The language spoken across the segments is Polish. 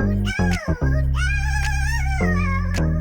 Oh, oh, oh, oh,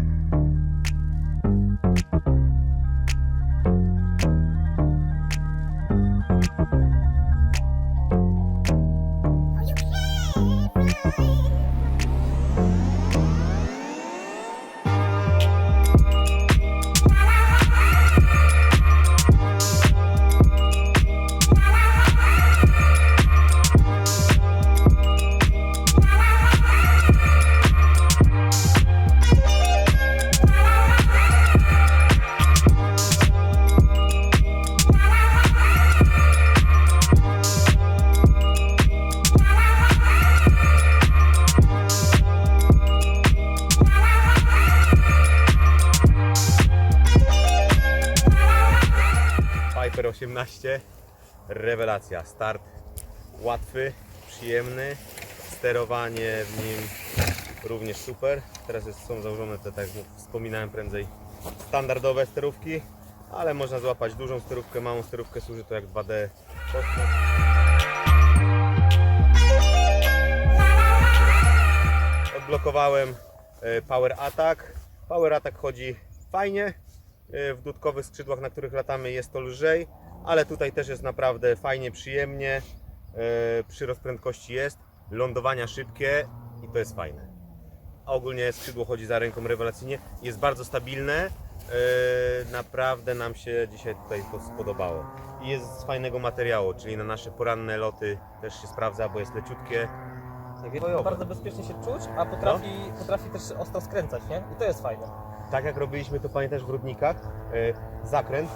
Super 18. Rewelacja. Start łatwy, przyjemny. Sterowanie w nim również super. Teraz jest, są założone te, tak jak wspominałem prędzej, standardowe sterówki, ale można złapać dużą sterówkę, małą sterówkę, służy to jak 2D kosmos. Odblokowałem e, Power Attack. Power Attack chodzi fajnie. E, W dudkowych skrzydłach, na których latamy jest to lżej, ale tutaj też jest naprawdę fajnie, przyjemnie. E, Przyrost prędkości jest, lądowania szybkie i to jest fajne. A ogólnie skrzydło chodzi za ręką rewelacyjnie. Jest bardzo stabilne. E, Naprawdę nam się dzisiaj tutaj to spodobało. I jest z fajnego materiału, czyli na nasze poranne loty też się sprawdza, bo jest leciutkie. Tak, bardzo bezpiecznie się czuć, a potrafi, potrafi też ostro skręcać, nie? I to jest fajne. Tak jak robiliśmy to pamiętasz w Rudnikach, e, zakręt,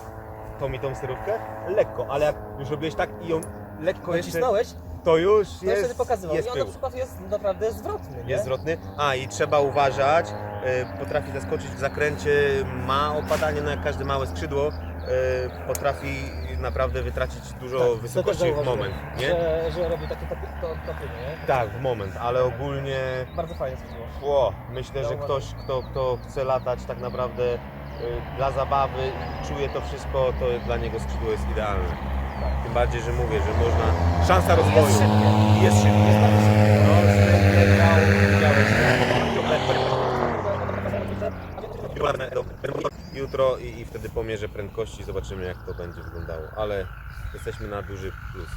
tą i tą sterówkę, lekko, ale jak już robiłeś tak i ją lekko jeszcze, to już to jest, wtedy pokazywał. jest I on na tył. przykład jest naprawdę zwrotny, nie? Jest zwrotny. A i trzeba uważać, e, potrafi zaskoczyć w zakręcie, ma opadanie, no jak każde małe skrzydło, potrafi naprawdę wytracić dużo Tak, wysokości w moment, nie? Że, że robi takie topy, nie? Tak, w moment, ale ogólnie Bardzo fajnie skrzydło. Ło, myślę, że ktoś, kto, kto chce latać tak naprawdę y, dla zabawy i czuje to wszystko, to dla niego skrzydło jest idealne. Tym bardziej, że mówię, że można. Szansa rozwoju. Jest szybkie. Jest szybkie. Jest bardzo szybkie. No, widziałeś. Jutro i, i wtedy pomierzę prędkości, zobaczymy jak to będzie wyglądało. Ale jesteśmy na duży plus.